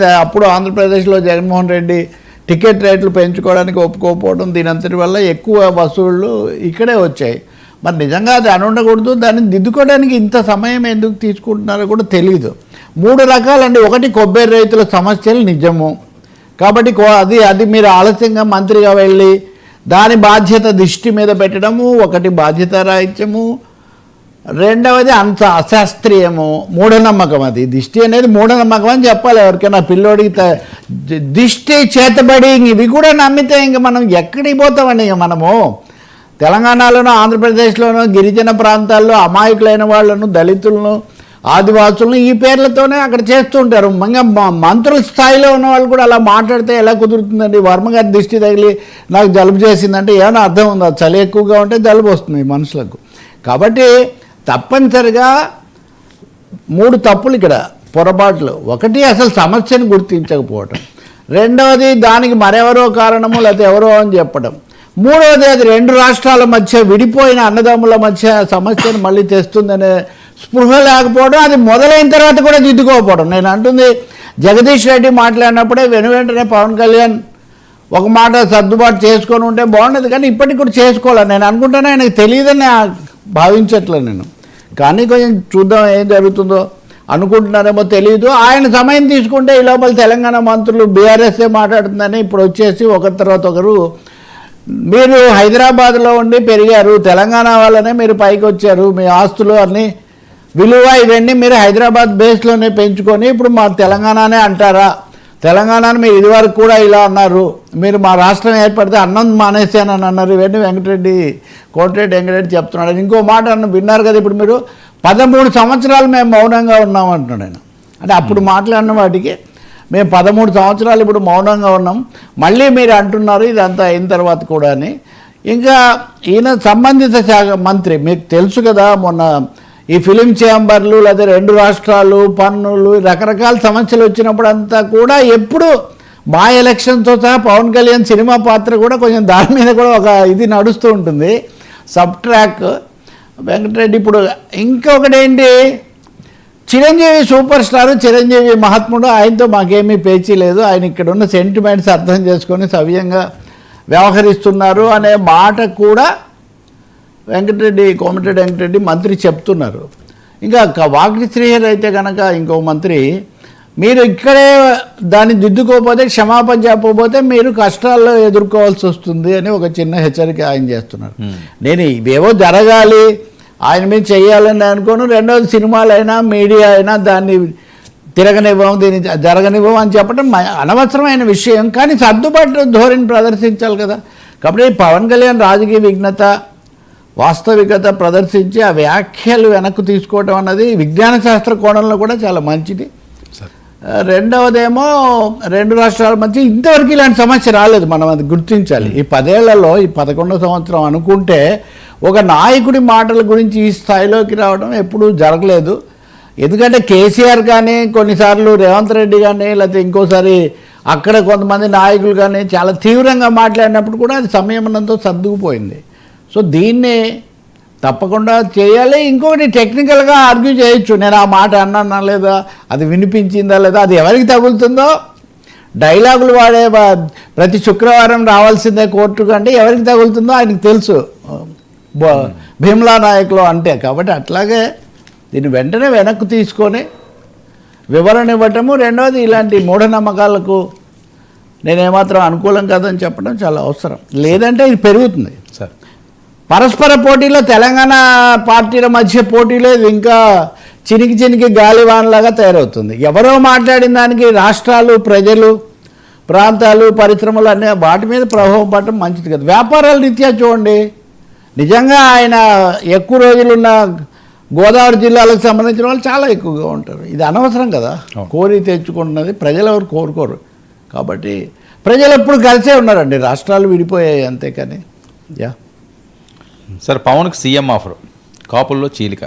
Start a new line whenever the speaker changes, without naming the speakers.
తే- అప్పుడు ఆంధ్రప్రదేశ్లో జగన్మోహన్ రెడ్డి టికెట్ రేట్లు పెంచుకోవడానికి ఒప్పుకోకపోవడం దీనంతటి వల్ల ఎక్కువ వసూళ్ళు ఇక్కడే వచ్చాయి. మరి నిజంగా అది అని ఉండకూడదు దాన్ని దిద్దుకోవడానికి ఇంత సమయం ఎందుకు తీసుకుంటున్నారో కూడా తెలియదు మూడు రకాలండి. ఒకటి కొబ్బరి రైతుల సమస్యలు నిజము. కాబట్టి కో- అది అది మీరు ఆలస్యంగా మంత్రిగా వెళ్ళి దాని బాధ్యత దృష్టి మీద పెట్టడము ఒకటి బాధ్యత రాహిత్యము రెండవది అంత అశాస్త్రీయము మూఢనమ్మకం అది. దిష్టి అనేది మూఢనమ్మకం అని చెప్పాలి ఎవరికైనా. పిల్లోడికి త- దిష్టి చేతబడి ఇవి కూడా నమ్మితే ఇంక మనం ఎక్కడికి పోతామండి ఇంక మనము? తెలంగాణలోనూ ఆంధ్రప్రదేశ్లోనూ గిరిజన ప్రాంతాల్లో అమాయకులైన వాళ్ళను దళితులను ఆదివాసులను ఈ పేర్లతోనే అక్కడ చేస్తుంటారు ఇంకా మంత్రుల స్థాయిలో ఉన్న వాళ్ళు కూడా అలా మాట్లాడితే ఎలా కుదురుతుందండి? వర్మ గారి దిష్టి తగిలి నాకు జలుబు చేసిందంటే ఏమైనా అర్థం ఉందా? చలి ఎక్కువగా ఉంటే జలుబు వస్తుంది మనుషులకు. కాబట్టి తప్పనిసరిగా మూడు తప్పులు ఇక్కడ పొరపాట్లు. ఒకటి అసలు సమస్యను గుర్తించకపోవటం. రెండవది దానికి మరెవరో కారణము లేకపోతే ఎవరో అని చెప్పడం మూడవది అది రెండు రాష్ట్రాల మధ్య విడిపోయిన అన్నదమ్ముల మధ్య సమస్యను మళ్ళీ తెస్తుందనే స్పృహ లేకపోవడం అది మొదలైన తర్వాత కూడా దిద్దుకోకపోవడం నేను అంటుంది జగదీష్ రెడ్డి మాట్లాడినప్పుడే వెను వెంటనే పవన్ కళ్యాణ్ ఒక మాట సర్దుబాటు చేసుకొని ఉంటే బాగుండదు కానీ ఇప్పటికి కూడా చేసుకోవాలి. నేను అనుకుంటాను ఆయనకు తెలియదని భావించట్లేదు నేను. కానీ కొంచెం చూద్దాం ఏం జరుగుతుందో అనుకుంటున్నారేమో తెలియదు ఆయన సమయం తీసుకుంటే ఈ లోపల తెలంగాణ మంత్రులు బీఆర్ఎస్ఏ మాట్లాడుతుందని ఇప్పుడు వచ్చేసి ఒకరి తర్వాత ఒకరు మీరు హైదరాబాద్లో ఉండి పెరిగారు తెలంగాణ వల్లనే మీరు పైకి వచ్చారు మీ ఆస్తులు అన్నీ విలువ ఇవన్నీ మీరు హైదరాబాద్ బేస్లోనే పెంచుకొని ఇప్పుడు మా తెలంగాణనే అంటారా? తెలంగాణను మీరు ఇదివరకు కూడా ఇలా అన్నారు. మీరు మా రాష్ట్రం ఏర్పడితే అన్నం మానేసానని అన్నారు. ఇవన్నీ వెంకటరెడ్డి కోటిరెడ్డి వెంకటరెడ్డి చెప్తున్నాడు. ఇంకో మాట అన్న విన్నారు కదా ఇప్పుడు మీరు. పదమూడు సంవత్సరాలు మేము మౌనంగా ఉన్నాం అంటున్నాడు ఆయన. అంటే అప్పుడు మాట్లాడిన వాటికి మేము పదమూడు సంవత్సరాలు ఇప్పుడు మౌనంగా ఉన్నాం. మళ్ళీ మీరు అంటున్నారు ఇదంతా అయిన తర్వాత కూడా అని. ఇంకా ఈయన సంబంధిత శాఖ మంత్రి మీకు తెలుసు కదా మొన్న ఈ ఫిలిం ఛాంబర్లు లేదా రెండు రాష్ట్రాలు పన్నులు రకరకాల సమస్యలు వచ్చినప్పుడు అంతా కూడా ఎప్పుడు మా ఎలక్షన్తో సహా పవన్ కళ్యాణ్ సినిమా పాత్ర కూడా కొంచెం దాని మీద కూడా ఒక ఇది నడుస్తూ ఉంటుంది. Sub track. వెంకటరెడ్డి ఇప్పుడు ఇంకొకటి ఏంటి చిరంజీవి సూపర్ స్టార్ చిరంజీవి మహాత్ముడు. ఆయనతో మాకేమీ పేచీ లేదు. ఆయన ఇక్కడ ఉన్న సెంటిమెంట్స్ అర్థం చేసుకొని సవ్యంగా వ్యవహరిస్తున్నారు అనే మాట కూడా వెంకటరెడ్డి కోమటిరెడ్డి వెంకటరెడ్డి మంత్రి చెప్తున్నారు. ఇంకా వాకిటి శ్రీహరి అయితే కనుక ఇంకో మంత్రి మీరు ఇక్కడే దాన్ని దిద్దుకోకపోతే క్షమాపణ చెప్పకపోతే మీరు కష్టాల్లో ఎదుర్కోవాల్సి వస్తుంది అని ఒక చిన్న హెచ్చరిక ఆయన చేస్తున్నారు. నేను ఇవేవో జరగాలి ఆయన మీద చేయాలని అనుకోను రెండోది సినిమాలైనా మీడియా అయినా దాన్ని తిరగనివ్వం దీన్ని జరగనివ్వం అని చెప్పడం అనవసరమైన విషయం. కానీ సర్దుబాటు ధోరణి ప్రదర్శించాలి కదా. కాబట్టి పవన్ కళ్యాణ్ రాజకీయ విఘ్నత వాస్తవికత ప్రదర్శించి ఆ వ్యాఖ్యలు వెనక్కు తీసుకోవడం అన్నది విజ్ఞాన శాస్త్ర కోణంలో కూడా చాలా మంచిది. రెండవదేమో రెండు రాష్ట్రాల మధ్య ఇంతవరకు ఇలాంటి సమస్య రాలేదు మనం అది గుర్తించాలి. ఈ పదేళ్ళలో ఈ పదకొండవ సంవత్సరం అనుకుంటే ఒక నాయకుడి మాటల గురించి ఈ స్థాయిలోకి రావడం ఎప్పుడూ జరగలేదు. ఎందుకంటే కేసీఆర్ కానీ కొన్నిసార్లు రేవంత్ రెడ్డి కానీ లేకపోతే ఇంకోసారి అక్కడ కొంతమంది నాయకులు కానీ చాలా తీవ్రంగా మాట్లాడినప్పుడు కూడా అది సంయమనంతో సర్దుకుపోయింది. సో దీన్ని తప్పకుండా చేయాలి. ఇంకొకటి టెక్నికల్గా ఆర్గ్యూ చేయొచ్చు. నేను ఆ మాట అన్నానా లేదా? అది వినిపించిందా లేదా? అది ఎవరికి తగులుతుందో? డైలాగులు వాడే ప్రతి శుక్రవారం రావాల్సిందే కోర్టుకు అంటే ఎవరికి తగులుతుందో ఆయనకు తెలుసు. భీమ్లా నాయకులు అంటే. కాబట్టి అట్లాగే దీన్ని వెంటనే వెనక్కు తీసుకొని వివరణ ఇవ్వటము. రెండవది ఇలాంటి మూఢనమ్మకాలకు నేను ఏమాత్రం అనుకూలం కాదని చెప్పడం చాలా అవసరం. లేదంటే ఇది పెరుగుతుంది. పరస్పర పోటీలో తెలంగాణ పార్టీల మధ్య పోటీలో ఇది ఇంకా చినికి చినికి గాలివానలాగా తయారవుతుంది. ఎవరో మాట్లాడిన దానికి రాష్ట్రాలు ప్రజలు ప్రాంతాలు పరిశ్రమలు అనే వాటి మీద ప్రభావం పడటం మంచిది కదా. వ్యాపారాల రీత్యా చూడండి. నిజంగా ఆయన ఎక్కువ రోజులున్న గోదావరి జిల్లాలకు సంబంధించిన వాళ్ళు చాలా ఎక్కువగా ఉంటారు. ఇది అనవసరం కదా. కోరి తెచ్చుకుంటున్నది ప్రజలు ఎవరు కోరుకోరు. కాబట్టి ప్రజలు ఎప్పుడు కలిసే ఉన్నారండి. రాష్ట్రాలు విడిపోయాయి అంతేకాని. యా.
సార్ పవన్కి సీఎం ఆఫర్ కాపుల్లో చీలిక.